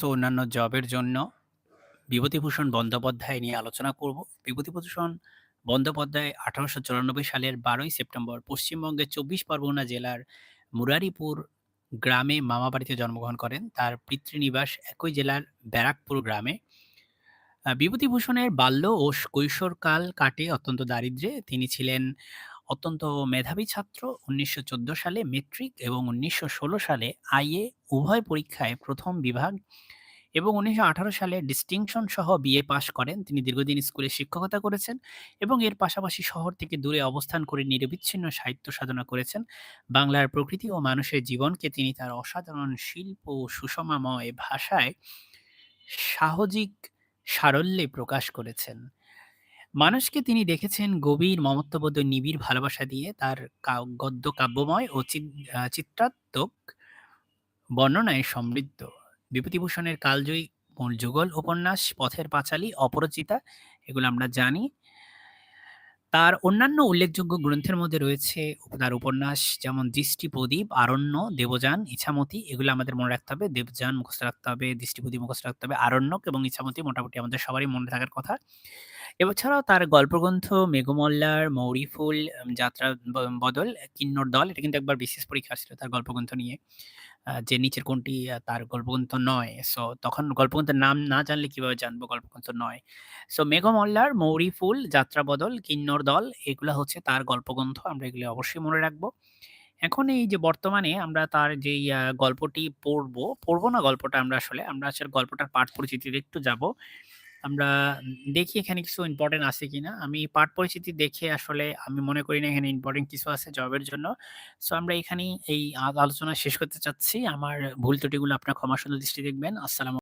তো অন্যান্য জবের জন্য বিভূতিভূষণ বন্দ্যোপাধ্যায় নিয়ে আলোচনা করব। বিভূতিভূষণ বন্দ্যোপাধ্যায় ১৮৯৪ সালের ১২ই সেপ্টেম্বর পশ্চিমবঙ্গের ২৪ পরগনা জেলার মুরারিপুর গ্রামে মামাবাড়িতে জন্মগ্রহণ করেন। তার পিতৃনিবাস একই জেলার ব্যারাকপুর গ্রামে। বিভূতিভূষণের বাল্য ও কৈশোরকাল কাটে অত্যন্ত দারিদ্রে তিনি ছিলেন অত্যন্ত মেধাবী ছাত্র। ১৯১৪ সালে মেট্রিক এবং ১৯১৬ সালে আইএ উভয় পরীক্ষায় প্রথম বিভাগ এবং ১৯১৮ সালে ডিস্টিংশন সহ বিএ পাস করেন। তিনি দীর্ঘদিন স্কুলে শিক্ষকতা করেছেন এবং এর পাশাপাশি শহর থেকে দূরে অবস্থান করে নিরবিচ্ছিন্ন সাহিত্য সাধনা করেছেন। বাংলার প্রকৃতি ও মানুষের জীবনকে তিনি তার অসাধারণ শিল্প ও সুষমাময় ভাষায় সাহজিক সারল্যে প্রকাশ করেছেন। মানুষকে তিনি দেখেছেন গভীর মমত্ববোধ ও নিবিড় ভালোবাসা দিয়ে তার গদ্য কাব্যময় ও আ চিত্রাত্মক বর্ণনায় সমৃদ্ধ। বিভূতিভূষণের কালজয়ী ও যুগল উপন্যাস 'পথের পাঁচালী', 'অপরাজিতা' এগুলো আমরা জানি। তার অন্যান্য উল্লেখযোগ্য গ্রন্থের মধ্যে রয়েছে তার উপন্যাস যেমন 'দৃষ্টিপ্রদীপ', 'আরণ্য', 'দেবযান', 'ইছামতী' এগুলো আমাদের মনে রাখতে হবে। 'দেবযান' মুখস্থ রাখতে হবে, 'দৃষ্টিপ্রদীপ' মুখস্থ রাখতে হবে। 'আরণ্যক' এবং 'ইছামতী' মোটামুটি আমাদের সবারই মনে থাকার কথা। এছাড়াও তার গল্পগ্রন্থ 'মেঘমল্লার', 'মৌরিফুল', 'যাত্রা বদল', 'কিন্নর দল' এটা কিন্তু একবার বিশেষ পরীক্ষা আসছিল তার গল্পগ্রন্থ নিয়ে। যে নিচের কোনটি তার গল্পগ্রন্থ নয়। সো তখন গল্পগ্রন্থের নাম না জানলে কীভাবে জানব গল্পগ্রন্থ নয়। সো 'মেঘমল্লার', 'মৌরিফুল', 'যাত্রা বদল', 'কিন্নর দল' এগুলো হচ্ছে তার গল্পগ্রন্থ। আমরা এগুলি অবশ্যই মনে রাখব। এখন এই যে বর্তমানে আমরা তার যেই গল্পটি পড়ব, পড়ব না গল্পটা আমরা আসলে, আমরা আসলে গল্পটার পাঠ পরিচিতিতে একটু যাব। আমরা দেখি এখানে কিছু ইম্পর্টেন্ট আছে কিনা। আমি পাঠ পরিচিতি দেখে আসলে আমি মনে করি না এখানে ইম্পর্টেন্ট কিছু আছে জবের জন্য। সো আমরা এখানেই এই আলোচনা শেষ করতে চাচ্ছি। আমার ভুল ত্রুটিগুলো আপনার ক্ষমাসুন্দর দৃষ্টি দেখবেন। আসসালামু